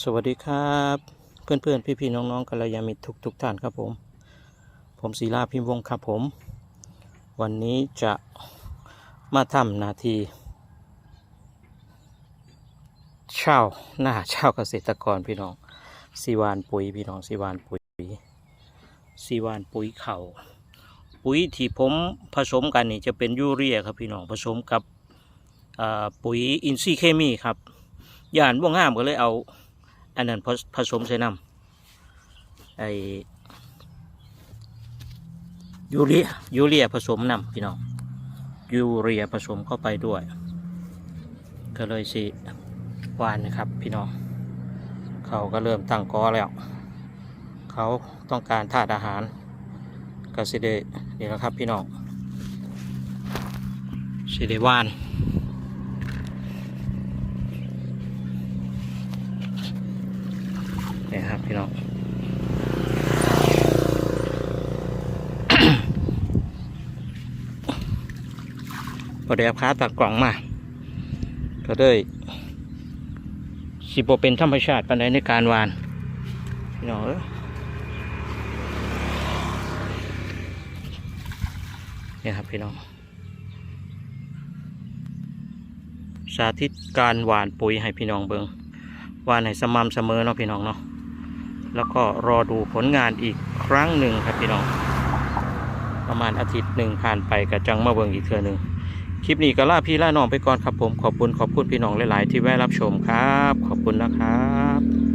สวัสดีครับ เพื่อนเพื่อนพี่พี่ๆน้องกัลยาณมิตรทุกทุกท่านครับผม ผมศิลาพิมพ์วงศ์ครับผม วันนี้จะมาทำนาทีเช่าหน้าเช่าเกษตรกรพี่น้องสีวานปุ๋ยพี่น้องสีวานปุ๋ยสีวานปุ๋ยเข่าปุ๋ยที่ผมผสมกันนี่จะเป็นยูเรียครับพี่น้องผสมกับปุ๋ยอินทรีย์เคมีครับย่านบ่งามก็เลยเอา อันนั้นผสมใส่น้ำไอยูเรียยูเรียผสมน้ำพี่น้องยูเรียผสมเข้าไปด้วย ก็เลยสิหวานนะครับพี่น้องเขาก็เริ่มตั้งกอแล้ว เขาต้องการธาตุอาหารก็สิเดนี่แหละครับพี่น้องสิเดวาน เนี่ยครับพี่น้องพอได้เอาค้าตักกล่องมา ก็เลยสิบเป็นธรรมชาติปันใดในการวาน พี่น้องเอ้ยเนี่ยครับพี่น้อง สาธิตการหวานปุ๋ยให้พี่น้องเบิงว่าในสม่ำเสมอเนาะพี่น้องเนาะ แล้วก็รอดูผลงานอีกครั้งหนึ่งครับพี่น้อง ประมาณอาทิตย์หนึ่งผ่านไปกับจังมาเบิงอีกเทื่อหนึ่งคลิปนี้ก็ลาพี่ล่าน้องไปก่อนครับผมขอบคุณขอบคุณพี่น้องหลาย ๆ ที่แวะรับชมครับ ขอบคุณนะครับ